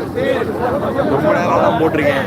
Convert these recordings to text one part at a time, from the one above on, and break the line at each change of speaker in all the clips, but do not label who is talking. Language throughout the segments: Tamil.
ரொம்ப நேரம் தான் போட்டிருக்கேன்.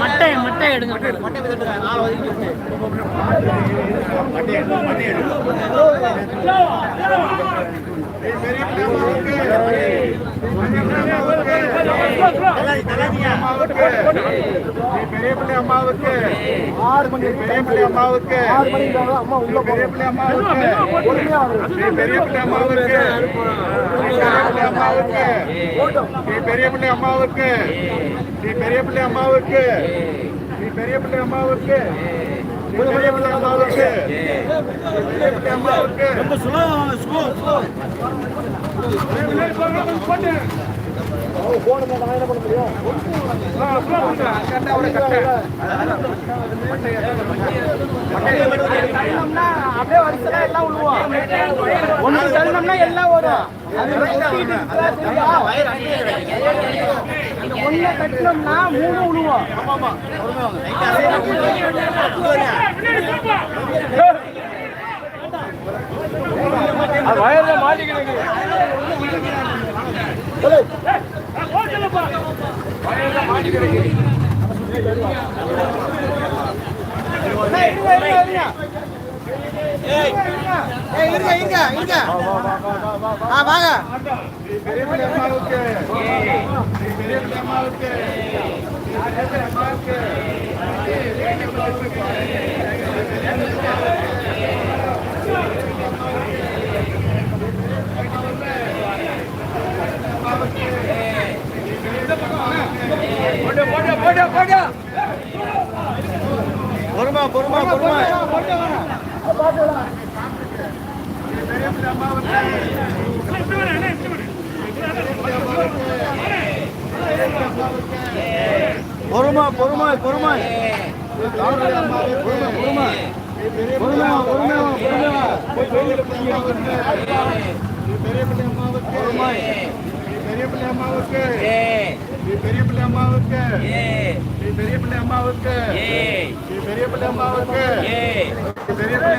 மட்டை மட்டை எடுங்க
மட்டை மட்டை
பெரிய அம்மாவுக்கு ஆறு மணி பெரிய பிள்ளை அம்மாவுக்கு ஆறு மணி அம்மா உள்ள பெரிய பிள்ளை அம்மாவுக்கு பெரிய பிள்ளை அம்மாவுக்கு அம்மாவுக்கு நீ பெரிய பிள்ளை அம்மாவுக்கு நீ பெரிய பிள்ளை அம்மாவுக்கு
நீ பெரிய பிள்ளை அம்மாவுக்கு.
அப்படியே வரிசையா எல்லாம் விழுவோம் ஒண்ணு தள்ளணும்னா எல்லாம் கட்டினோம்னா மூணு விழுவோம்
வயல்ல மாட்டிக்கிடுங்க.
வயல்ல மாட்டிக்கிடுங்க. இருங்க
பொறுமா பொறுமா பொறுமா. பொறுமை பொறுமா? பொறுமையா பொறுமையா பொறுமையா பெரிய
பிள்ளை அம்மாவுக்கு பொறுமை. பெரிய பிள்ளை அம்மாவுக்கு. ஸ்ரீ பெரிய பிள்ளை அம்மாவுக்கு. ஸ்ரீ பெரிய பிள்ளை அம்மாவுக்கு. ஸ்ரீ பெரிய பிள்ளை அம்மாவுக்கு. ஸ்ரீ பெரிய பிள்ளை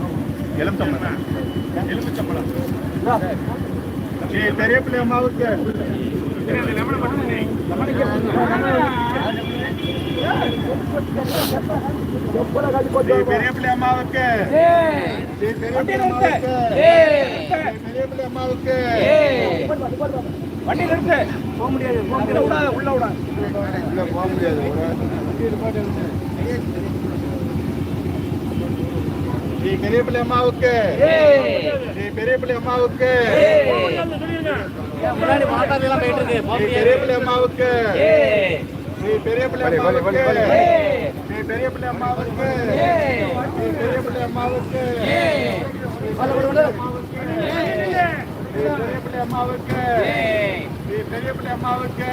எலும்பம்பழம் அம்மாவுக்கு ஸ்ரீ பெரியபிள்ளை அம்மாவுக்கு ஸ்ரீ பெரியபிள்ளை அம்மாவுக்கு ஸ்ரீ பெரியபிள்ளை அம்மாவுக்கு
வண்டி நிறுத்து. போக முடியாது உள்ள விடாத. உள்ள விடாத
உள்ள போக முடியாது. ஸ்ரீ பெரியபிள்ளை அம்மாவுக்கு ஸ்ரீ பெரியபிள்ளை அம்மாவுக்கு ஸ்ரீ
முடியாது
பெரியபிள்ளை அம்மாவுக்கு ஸ்ரீ பெரியபிள்ளை அம்மாவுக்கு ஸ்ரீ பெரியபிள்ளை அம்மாவுக்கு ஸ்ரீ பெரியபிள்ளை அம்மாவுக்கு ஸ்ரீ பெரியபிள்ளை அம்மாவுக்கு ஸ்ரீ பெரியபிள்ளை அம்மாவுக்கு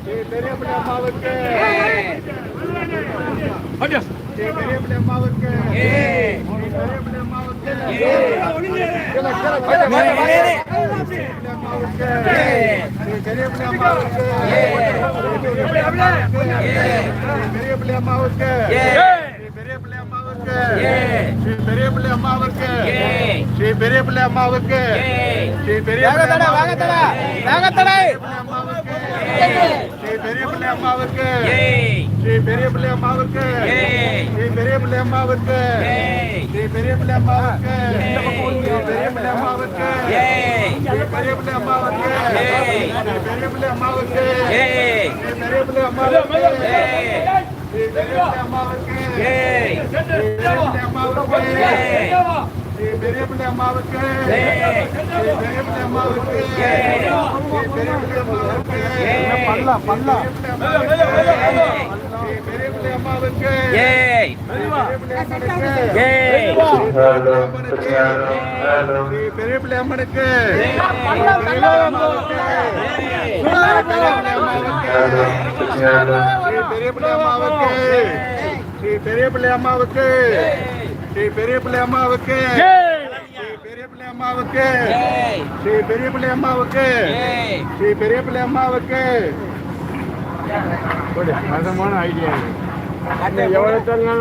ஸ்ரீ பெரியபிள்ளை அம்மாவுக்கு அம்மாவுக்கு ஸ்ரீ பெரிய வாகத்தடா வாகத்தடா வாகத்தடா. ஸ்ரீ பெரிய அம்மாவுக்கு ஸ்ரீ பெரியபிள்ளை அம்மாவுக்கு ஸ்ரீ பெரியபிள்ளை அம்மாவுக்கு ஸ்ரீ
வேகத்தடை வேகத்தடை
அம்மாவுக்கு ஸ்ரீ அம்மாவுக்கு ஸ்ரீ பெரியபிள்ளை அம்மாவுக்கு ஸ்ரீ ஸ்ரீ பெரியபிள்ளை அம்மாவுக்கு ஸ்ரீ ஸ்ரீ பெரியபிள்ளை அம்மாவுக்கு ஸ்ரீ ஸ்ரீ பெரியபிள்ளை அம்மாவுக்கு ஸ்ரீ பெரியபிள்ளை அம்மாவுக்கு ஸ்ரீ பெரியபிள்ளை அம்மாவுக்கு ஸ்ரீ பெரியபிள்ளை அம்மாவுக்கு ஸ்ரீ பெரியபிள்ளை அம்மாவுக்கு ஸ்ரீ பெரியபிள்ளை அம்மாவுக்கு பல்லா பல்லா ஏய் ஏய் பெரிய பிள்ளை பெரிய பிள்ளை அம்மாவுக்கு ஸ்ரீ பெரிய பிள்ளை அம்மாவுக்கு ஸ்ரீ பெரிய பிள்ளை அம்மாவுக்கு பெரிய பிள்ளை அம்மாவுக்கு ஸ்ரீ பெரிய பிள்ளை அம்மாவுக்கு பெரிய பிள்ளை அம்மாவுக்கு ஒரு மதமான ஐடியா இது. எவ்வளோ
தரலாம்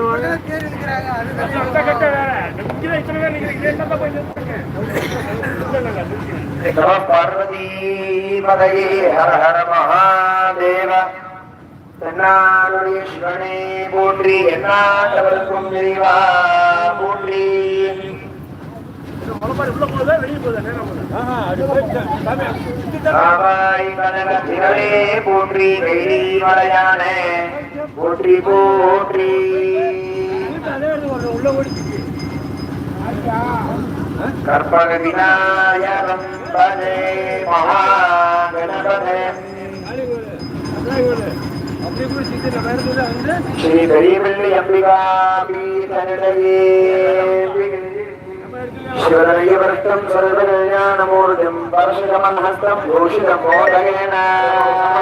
பார்வதி பதையே ஹர ஹர மகாதேவ. தன்னாருடைய சிவனே போற்றி எல்லா தவறுக்கும் போற்றி வெள்ளி மலையானே போற்றி போற்றி கற்பக விநாயகம் பதே மகா கணபதே ஸ்ரீ பெரியவள்ளி அம்பிகா பீ தனிடையே शिवदयवृष्टं सर्वकल्याणमूर्तिं वर्षितमन्हस्तं भूषितमोदयेन